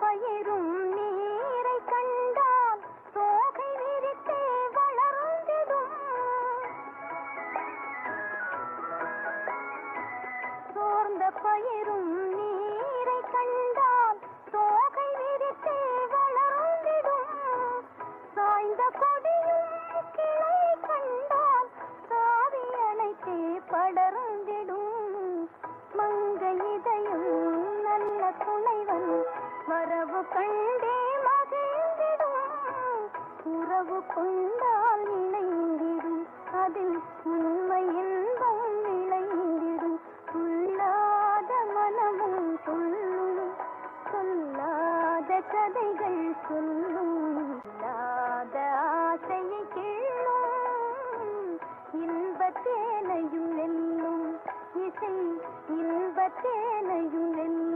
பயிரும் நீரை கண்டால் சோகை விரித்தே வளர்ந்திடும். சோர்ந்த பயிரும் கண்டே மகிழ்ந்திடும். உறவு கொண்டால் இணைந்திடும். அதில் உண்மை இன்பம் இணைந்திடும் துள்ளாத மனமும் சொல்லும். சொல்லாத கதைகள் சொல்லும். இல்லாத ஆசையை கிள்ளும் இன்பத்தேனையும் வெல்லும் இசை இன்பத்தேனையும் வெல்லும்